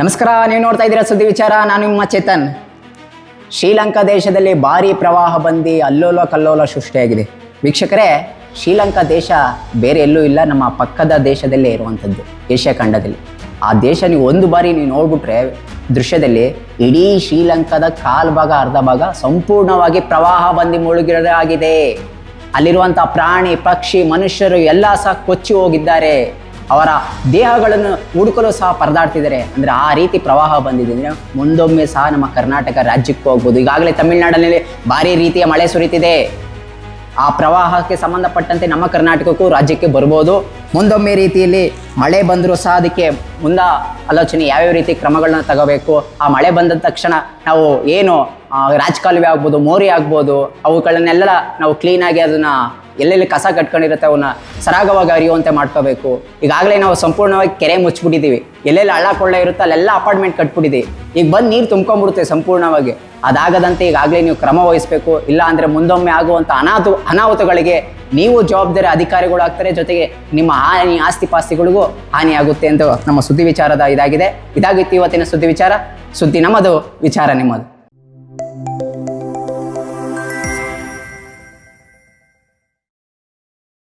ನಮಸ್ಕಾರ, ನೀವು ನೋಡ್ತಾ ಇದ್ದೀರಾ ಸುದ್ದಿ ವಿಚಾರ. ನಾನು ನಿಮ್ಮ ಚೇತನ್. ಶ್ರೀಲಂಕಾ ದೇಶದಲ್ಲಿ ಭಾರಿ ಪ್ರವಾಹ ಬಂದು ಅಲ್ಲೋಲ ಕಲ್ಲೋಲ ಸೃಷ್ಟಿಯಾಗಿದೆ. ವೀಕ್ಷಕರೇ, ಶ್ರೀಲಂಕಾ ದೇಶ ಬೇರೆ ಎಲ್ಲೂ ಇಲ್ಲ, ನಮ್ಮ ಪಕ್ಕದ ದೇಶದಲ್ಲೇ ಇರುವಂಥದ್ದು, ಏಷ್ಯಾ ಖಂಡದಲ್ಲಿ. ಆ ದೇಶ ನೀವು ಒಂದು ಬಾರಿ ನೀವು ನೋಡ್ಬಿಟ್ರೆ, ದೃಶ್ಯದಲ್ಲಿ ಇಡೀ ಶ್ರೀಲಂಕಾದ ಕಾಲು ಭಾಗ, ಅರ್ಧ ಭಾಗ ಸಂಪೂರ್ಣವಾಗಿ ಪ್ರವಾಹ ಬಂದು ಮುಳುಗಿರೋದಾಗಿದೆ. ಅಲ್ಲಿರುವಂಥ ಪ್ರಾಣಿ, ಪಕ್ಷಿ, ಮನುಷ್ಯರು ಎಲ್ಲ ಸಹ ಕೊಚ್ಚಿ ಹೋಗಿದ್ದಾರೆ. ಅವರ ದೇಹಗಳನ್ನು ಹುಡುಕಲು ಸಹ ಪರದಾಡ್ತಿದ್ದಾರೆ. ಅಂದರೆ ಆ ರೀತಿ ಪ್ರವಾಹ ಬಂದಿದೆ. ಅಂದರೆ ಮುಂದೊಮ್ಮೆ ಸಹ ನಮ್ಮ ಕರ್ನಾಟಕ ರಾಜ್ಯಕ್ಕೆ ಹೋಗ್ಬೋದು. ಈಗಾಗಲೇ ತಮಿಳುನಾಡಿನಲ್ಲಿ ಭಾರಿ ರೀತಿಯ ಮಳೆ ಸುರಿತಿದೆ. ಆ ಪ್ರವಾಹಕ್ಕೆ ಸಂಬಂಧಪಟ್ಟಂತೆ ನಮ್ಮ ಕರ್ನಾಟಕಕ್ಕೂ ರಾಜ್ಯಕ್ಕೆ ಬರ್ಬೋದು. ಮುಂದೊಮ್ಮೆ ರೀತಿಯಲ್ಲಿ ಮಳೆ ಬಂದರೂ ಸಹ ಅದಕ್ಕೆ ಮುಂದ ಆಲೋಚನೆ ಯಾವ್ಯಾವ ರೀತಿ ಕ್ರಮಗಳನ್ನ ತಗೋಬೇಕು? ಆ ಮಳೆ ಬಂದ ತಕ್ಷಣ ನಾವು ಏನು ರಾಜಕಾಲುವೆ ಆಗ್ಬೋದು, ಮೋರಿ ಆಗ್ಬೋದು, ಅವುಗಳನ್ನೆಲ್ಲ ನಾವು ಕ್ಲೀನಾಗಿ ಅದನ್ನು ಎಲ್ಲೆಲ್ಲಿ ಕಸ ಕಟ್ಕೊಂಡಿರುತ್ತೆ ಅವನ್ನ ಸರಾಗವಾಗಿ ಅರಿಯುವಂತೆ ಮಾಡ್ಕೋಬೇಕು. ಈಗಾಗಲೇ ನಾವು ಸಂಪೂರ್ಣವಾಗಿ ಕೆರೆ ಮುಚ್ಚಿಬಿಟ್ಟಿದ್ದೀವಿ. ಎಲ್ಲೆಲ್ಲಿ ಹಳ್ಳ ಕೊಳ್ಳ ಇರುತ್ತೆ ಅಲ್ಲೆಲ್ಲ ಅಪಾರ್ಟ್ಮೆಂಟ್ ಕಟ್ಬಿಟ್ಟಿದ್ದೀವಿ. ಈಗ ಬಂದು ನೀರು ತುಂಬ್ಕೊಂಡ್ಬಿಡುತ್ತೆ ಸಂಪೂರ್ಣವಾಗಿ. ಅದಾಗದಂತೆ ಈಗಾಗಲೇ ನೀವು ಕ್ರಮ ವಹಿಸಬೇಕು. ಇಲ್ಲ ಅಂದರೆ ಮುಂದೊಮ್ಮೆ ಆಗುವಂಥ ಅನಾಹುತ ಅನಾಹುತಗಳಿಗೆ ನೀವು ಜವಾಬ್ದಾರಿ ಅಧಿಕಾರಿಗಳು ಆಗ್ತಾರೆ. ಜೊತೆಗೆ ನಿಮ್ಮ ಹಾನಿ ಆಸ್ತಿ ಪಾಸ್ತಿಗಳಿಗೂ ಹಾನಿಯಾಗುತ್ತೆ ಎಂದು ನಮ್ಮ ಸುದ್ದಿ ವಿಚಾರದ ಇದಾಗಿದೆ. ಇದಾಗಿತ್ತು ಇವತ್ತಿನ ಸುದ್ದಿ ವಿಚಾರ. ಸುದ್ದಿ ನಮ್ಮದು, ವಿಚಾರ ನಿಮ್ಮದು.